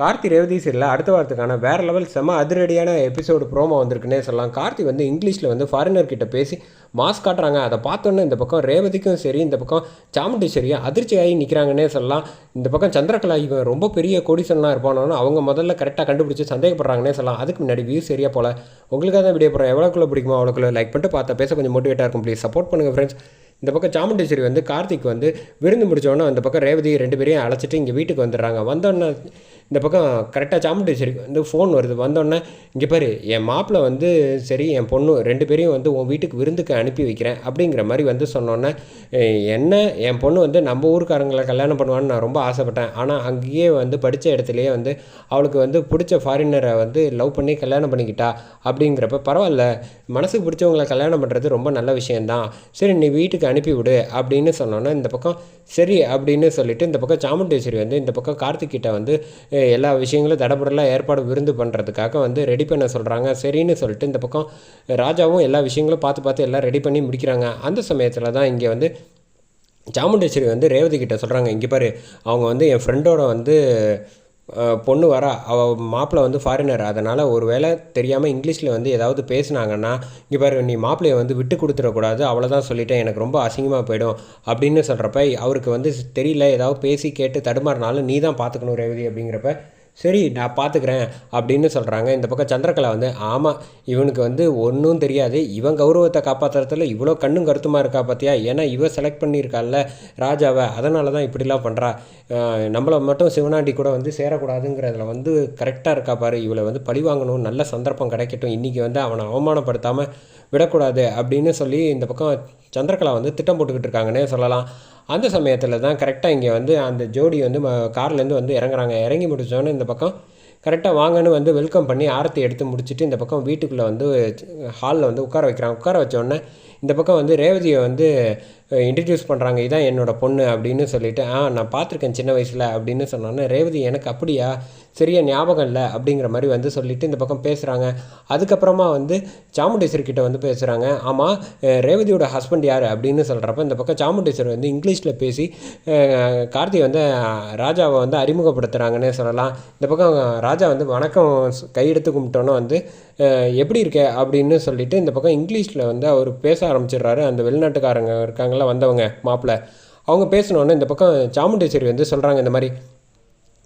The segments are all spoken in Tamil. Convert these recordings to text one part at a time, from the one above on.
கார்த்தி ரேவதி சீரியலில் அடுத்த வாரத்துக்கான வேறு லெவல் செம அதிரடியான எபிசோடு ப்ரோமோ வந்திருக்குன்னே சொல்லலாம். கார்த்தி வந்து இங்கிலீஷில் வந்து ஃபாரினர் கிட்ட பேசி மாஸ் காட்டுறாங்க. அதை பார்த்தோன்னே இந்த பக்கம் ரேவதிக்கும் சரி இந்த பக்கம் சாமுண்டீஸ்வரியும் அதிர்ச்சியாகி நிற்கிறாங்கன்னே சொல்லலாம். இந்த பக்கம் சந்திரகலா இவன் ரொம்ப பெரிய கோடிசனாக இருப்பானோன்னு அவங்க முதல்ல கரெக்டாக கண்டுபிடிச்சி சந்தேகப்படுறாங்கன்னே சொல்லலாம். அதுக்கு முன்னாடி வியூ சரியாக போல. உங்களுக்காக தான் வீடியோ போகிறேன் எவ்வளோக்குள்ளே பிடிக்குமோ அவ்வளோக்குள்ள லைக் பண்ணிட்டு பார்த்தா பேச கொஞ்சம் மோட்டிவேட்டாக இருக்கும். ப்ளீஸ் சப்போர்ட் பண்ணுங்கள் ஃப்ரெண்ட்ஸ் இந்த பக்கம் சாமுண்டேஸ்வரி வந்து கார்த்திக் வந்து விருந்து முடித்தோன்னே அந்த பக்கம் ரேவதி ரெண்டு பேரையும் அழைச்சிட்டு இங்கே வீட்டுக்கு வந்துடுறாங்க. வந்தோன்னே இந்த பக்கம் கரெக்டாக சாமுண்டேஸ்வரிக்கு வந்து ஃபோன் வருது. வந்தோடனே இங்கே பாரு என் மாப்பிள்ளை வந்து சரி என் பொண்ணு ரெண்டு பேரையும் வந்து உன் வீட்டுக்கு விருந்துக்கு அனுப்பி வைக்கிறேன் அப்படிங்கிற மாதிரி வந்து சொன்னோன்னே என்ன என் பொண்ணு வந்து நம்ம ஊருக்காரங்களை கல்யாணம் பண்ணுவான்னு நான் ரொம்ப ஆசைப்பட்டேன். ஆனால் அங்கேயே வந்து படித்த இடத்துலையே வந்து அவளுக்கு வந்து பிடிச்ச ஃபாரினரை வந்து லவ் பண்ணி கல்யாணம் பண்ணிக்கிட்டா அப்படிங்கிறப்ப பரவாயில்ல மனசுக்கு பிடிச்சவங்களை கல்யாணம் பண்ணுறது ரொம்ப நல்ல விஷயந்தான் சரி நீ வீட்டுக்கு அனுப்பி விடு அப்படின்னு சொன்னோன்னே இந்த பக்கம் சரி அப்படின்னு சொல்லிட்டு இந்த பக்கம் சாமுண்டேஸ்வரி வந்து இந்த பக்கம் கார்த்திக் கிட்ட வந்து எல்லா விஷயங்களும் தடபுடலாக ஏற்பாடு விருந்து பண்ணுறதுக்காக வந்து ரெடி பண்ண சொல்கிறாங்க சரின்னு சொல்லிட்டு இந்த பக்கம் ராஜாவும் எல்லா விஷயங்களும் பார்த்து பார்த்து எல்லாம் ரெடி பண்ணி முடிக்கிறாங்க. அந்த சமயத்தில் தான் இங்கே வந்து சாமுண்டேஸ்வரி வந்து ரேவதி கிட்ட சொல்கிறாங்க இங்கே பாரு அவங்க வந்து என் ஃப்ரெண்டோட வந்து பொண்ணு வரா. அவள் மாப்பிள்ளை வந்து ஃபாரினர் அதனால் ஒரு வேளை தெரியாமல் இங்கிலீஷில் வந்து ஏதாவது பேசினாங்கன்னா இங்கே பாரு நீ மாப்பிள்ளையை வந்து விட்டு கொடுத்துடக்கூடாது அவ்வளோதான் சொல்லிட்டேன் எனக்கு ரொம்ப அசிங்கமாக போயிடும் அப்படின்னு சொல்கிறப்ப அவருக்கு வந்து தெரியல ஏதாவது பேசி கேட்டு தடுமாறினாலும் நீ தான் பார்த்துக்கணும் ரேவதி அப்படிங்கிறப்ப சரி நான் பார்த்துக்கிறேன் அப்படின்னு சொல்கிறாங்க இந்த பக்கம் சந்திரகலா வந்து ஆமாம் இவனுக்கு வந்து ஒன்றும் தெரியாது. இவன் கௌரவத்தை காப்பாற்றுறதுல இவ்வளோ கண்ணும் கருத்துமாக இருக்கா பார்த்தியா ஏன்னா இவன் செலக்ட் பண்ணியிருக்காள்ல ராஜாவை. அதனால தான் இப்படிலாம் பண்ணுறா நம்மளை மட்டும் சிவனாண்டி கூட வந்து சேரக்கூடாதுங்கிறதுல வந்து கரெக்டாக இருக்கா பாரு. இவளை வந்து பழி வாங்கணும். நல்ல சந்தர்ப்பம் கிடைக்கட்டும். இன்றைக்கி வந்து அவனை அவமானப்படுத்தாமல் விடக்கூடாது. அப்படின்னு சொல்லி இந்த பக்கம் சந்திரகலா வந்து திட்டம் போட்டுக்கிட்டு இருக்காங்கன்னே சொல்லலாம். அந்த சமயத்தில் தான் கரெக்டாக இங்கே வந்து அந்த ஜோடி வந்து கார்லேருந்து வந்து இறங்குறாங்க. இறங்கி முடிச்சோன்னே இந்த பக்கம் கரெக்டாக வாங்கன்னு வந்து வெல்கம் பண்ணி ஆரத்தி எடுத்து முடிச்சுட்டு இந்த பக்கம் வீட்டுக்குள்ளே வந்து ஹாலில் வந்து உட்கார வைக்கிறாங்க. உட்கார வச்சோடனே இந்த பக்கம் வந்து ரேவதியை வந்து இன்ட்ரடியூஸ் பண்ணுறாங்க இதான் என்னோட பொண்ணு அப்படின்னு சொல்லிட்டு ஆ நான் பார்த்துருக்கேன் சின்ன வயசில் அப்படின்னு சொன்னோன்னே ரேவதி எனக்கு அப்படியா? சரியா ஞாபகம் இல்லை அப்படிங்கிற மாதிரி வந்து சொல்லிட்டு இந்த பக்கம் பேசுகிறாங்க அதுக்கப்புறமா வந்து சாமுண்டேஸ்வர்கிட்ட வந்து பேசுகிறாங்க ஆமாம் ரேவதியோட ஹஸ்பண்ட் யார்? அப்படின்னு சொல்கிறப்ப இந்த பக்கம் சாமுண்டேஸ்வர் வந்து இங்கிலீஷில் பேசி கார்த்தி வந்து ராஜாவை வந்து அறிமுகப்படுத்துகிறாங்கன்னே சொல்லலாம். இந்த பக்கம் ராஜா வந்து வணக்கம் கையெடுத்து கும்பிட்டோன்னே வந்து எப்படி இருக்க அப்படின்னு சொல்லிட்டு இந்த பக்கம் இங்கிலீஷில் வந்து அவர் பேச ஆரம்பிச்சிடுறாரு. அந்த வெளிநாட்டுக்காரங்க இருக்காங்களா வந்தவங்க மாப்பிள்ளை அவங்க பேசினோன்னே இந்த பக்கம் சாமுண்டேஸ்வரி வந்து சொல்கிறாங்க இந்த மாதிரி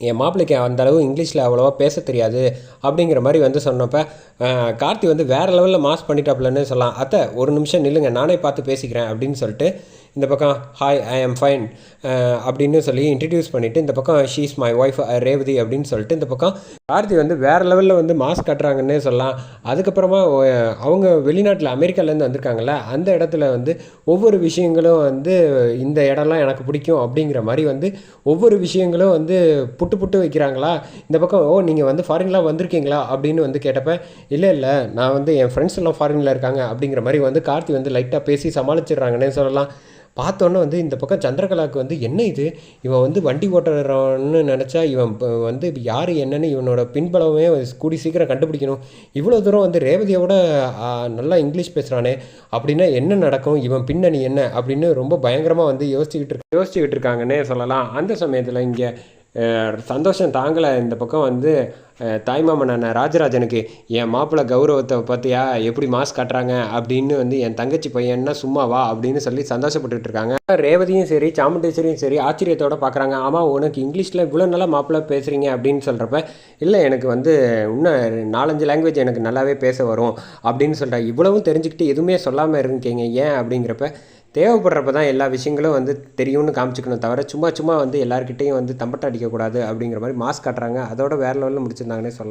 என் மாப்பிள்ளைக்கு அந்தளவு இங்கிலீஷில் அவ்வளோவா பேச தெரியாது அப்படிங்கிற மாதிரி வந்து சொன்னப்போ கார்த்தி வந்து வேறு லெவலில் மாஸ் பண்ணிட்டாப்லன்னு சொல்லலாம். அத்தை ஒரு நிமிஷம் நில்லுங்க நானே பார்த்து பேசிக்கிறேன் அப்படின்னு சொல்லிட்டு இந்த பக்கம் ஹாய் ஐ ஆம் ஃபைன் அப்படின்னு சொல்லி இன்ட்ரடியூஸ் பண்ணிவிட்டு இந்த பக்கம் ஷீஸ் மை ஒய்ஃப் ரேவதி அப்படின்னு சொல்லிட்டு இந்த பக்கம் கார்த்தி வந்து வேறு லெவலில் வந்து மாஸ்க் கட்டுறாங்கன்னே சொல்லலாம். அதுக்கப்புறமா அவங்க வெளிநாட்டில் அமெரிக்காலேருந்து வந்திருக்காங்கல்ல அந்த இடத்துல வந்து ஒவ்வொரு விஷயங்களும் வந்து இந்த இடம்லாம் எனக்கு பிடிக்கும் அப்படிங்கிற மாதிரி வந்து ஒவ்வொரு விஷயங்களும் வந்து புட்டு புட்டு வைக்கிறாங்களா? இந்த பக்கம் ஓ நீங்கள் வந்து ஃபாரின்லாம் வந்திருக்கீங்களா? அப்படின்னு வந்து கேட்டப்ப இல்லை இல்லை நான் வந்து என் ஃப்ரெண்ட்ஸ் எல்லாம் ஃபாரினில் இருக்காங்க அப்படிங்கிற மாதிரி வந்து கார்த்தி வந்து லைட்டாக பேசி சமாளிச்சிடுறாங்கன்னே சொல்லலாம். பார்த்தோன்னே வந்து இந்த பக்கம் சந்திரகலாவுக்கு வந்து என்ன இது? இவன் வந்து வண்டி ஓட்டுறான்னு நினச்சா இவன் வந்து யார் என்னன்னு இவனோட பின்பலமே கூடி சீக்கிரம் கண்டுபிடிக்கணும். இவ்வளோ தூரம் வந்து ரேவதியோட நல்லா இங்கிலீஷ் பேசுகிறானே அப்படின்னா என்ன நடக்கும்? இவன் பின்னணி என்ன? அப்படின்னு ரொம்ப பயங்கரமாக வந்து யோசிச்சுக்கிட்டு இருக்க யோசிச்சுக்கிட்டு இருக்காங்கன்னே சொல்லலாம். அந்த சமயத்தில் இங்கே சந்தோஷம் தாங்கலை. இந்த பக்கம் வந்து தாய்மாமன் அண்ணன் ராஜராஜனுக்கு என் மாப்பிள்ளை கௌரவத்தை பார்த்தியா? எப்படி மாஸ் காட்டுறாங்க? அப்படின்னு வந்து என் தங்கச்சி பையன்னா சும்மாவா அப்படின்னு சொல்லி சந்தோஷப்பட்டுட்டு இருக்காங்க. ரேவதியும் சரி சாமுண்டேஸ்வரியும் சரி ஆச்சரியத்தோட பார்க்குறாங்க ஆமாம் உனக்கு இங்கிலீஷில் இவ்வளோ நல்லா மாப்பிள்ளை பேசுகிறீங்க அப்படின்னு சொல்கிறப்ப இல்லை எனக்கு வந்து இன்னும் நாலஞ்சு லாங்குவேஜ் எனக்கு நல்லாவே பேச வரும் அப்படின்னு சொல்கிறேன் இவ்வளவும் தெரிஞ்சுக்கிட்டு எதுவுமே சொல்லாமல் இருக்கீங்க ஏன்? அப்படிங்கிறப்ப தேவைப்படுறப்ப தான் எல்லா விஷயங்களும் வந்து தெரியும்னு காமிச்சிக்கணும் தவிர சும்மா சும்மா வந்து எல்லாருக்கிட்டையும் வந்து தம்பட்டை அடிக்கக்கூடாது அப்படிங்கிற மாதிரி மாஸ்க் காட்டுறாங்க. அதோட வேறு லெவலில் முடிச்சிருந்தாங்கன்னே சொல்லலாம்.